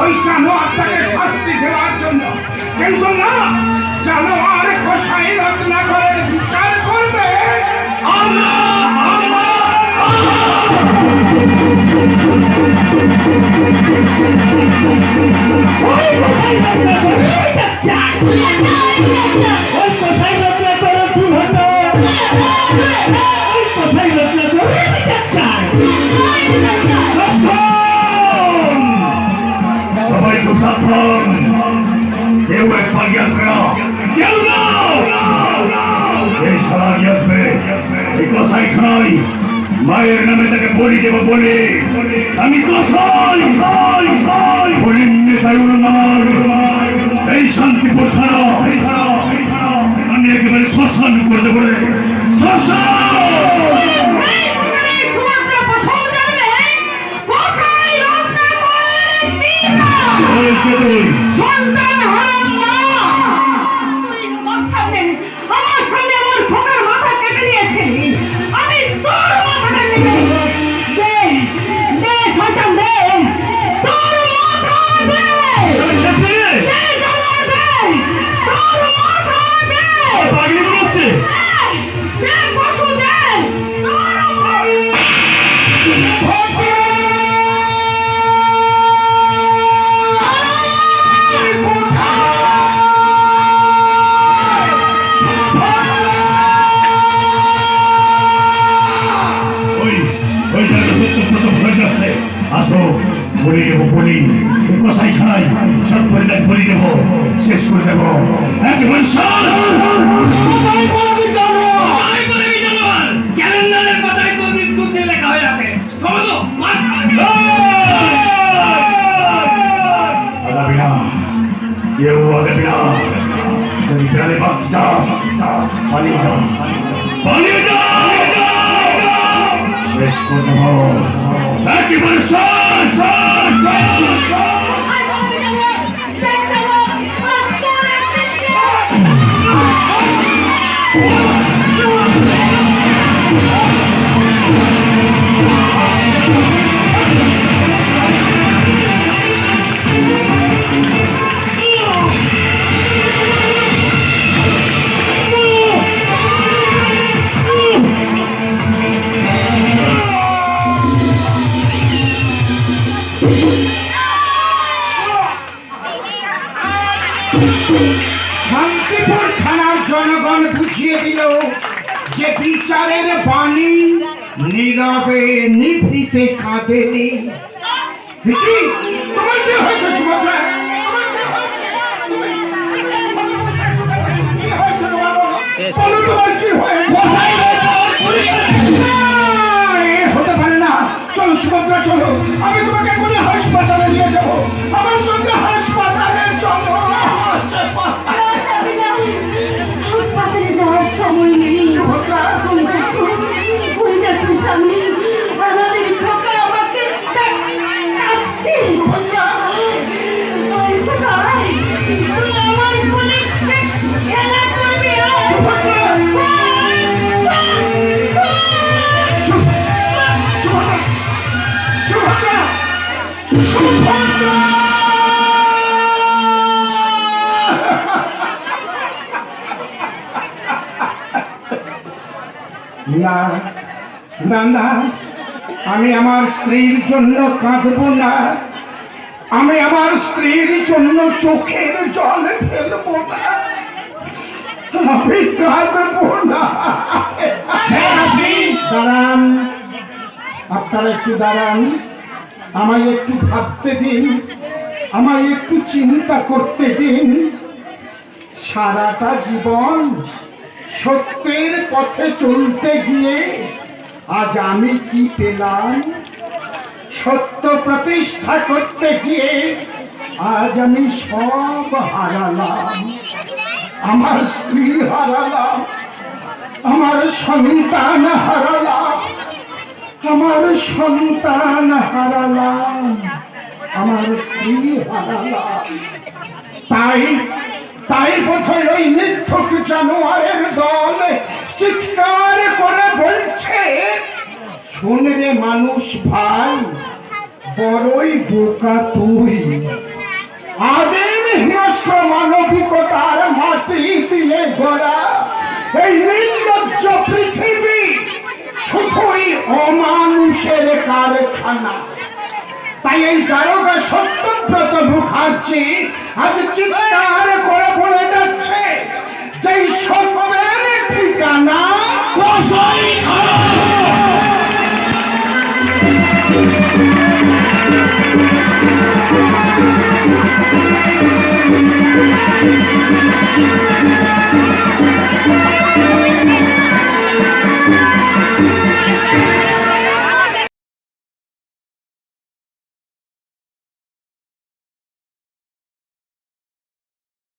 ওই জানোয়ারটাকে শাস্তি দেওয়ার জন্য। কিন্তু না জানোয়ার কষাই রত্নাকরের বিচার করবে। আল্লাহ এই আগে আসবে এই কসাই খাই মায়ের নামে তাকে বলি দেব বলে আমি কসাই বলি নিসাইউল নামার বলি দেবো বলি কষাই খাই সব করে দেখ বলি দেবো শেষ করে দেবো। একেবারে সব ক্যালেন্ডারের কথায় তো মৃত্যুতে লেখা হয়ে আছে। না কেউ আগামী না তুই গ্রামে বাঁচতে চাস পালিয়ে যা। পালিয়ে যা। শেষ করে দেবো। একেবারে সব সব থানার জনগণ বুঝিয়ে দিল যে বিচারের বাণী নীরবে নিভৃতে কাঁদেনি। হতে পারে না। চলো, সুভদ্রা, চলো। আমি তোমাকে কোন হাসপাতালে নিয়ে যাব। আমার সঙ্গে না না না আমি আমার স্ত্রীর জন্য কাঁদবো না। আমি আমার স্ত্রীর জন্য চোখের জল ফেলব না। আমি কাঁদবো না। দাঁড়ান। আপনারা একটু দাঁড়ান। আমায় একটু ভাবতে দিন। আমায় একটু চিন্তা করতে দিন। সারাটা জীবন সত্যের পথে চলতে গিয়ে আজ আমি কি পেলাম? সত্য প্রতিষ্ঠা করতে গিয়ে আজ আমি সব হারালাম। আমার স্ত্রী হারালাম, আমার সন্তান হারালাম, আমার সন্তান হারালাম, আমার স্ত্রী হারালাম। তাই তাই বোধহয় ওই মিথ্যুক জানোয়ারের দল চিৎকার করে বলছে, শুন রে মানুষ ভাই, বড়ই বোকা তুই। আদিম হিংস্র মানবিকতার মাটি দিয়ে গড়া এই নির্লজ্জ পৃথিবী শুধুই অমানুষের কারখানা। তাই এই দারোগা সত্যব্রত যাচ্ছি আজ চিৎকার করে বলে যাচ্ছে যেই সত্যের ঠিকানা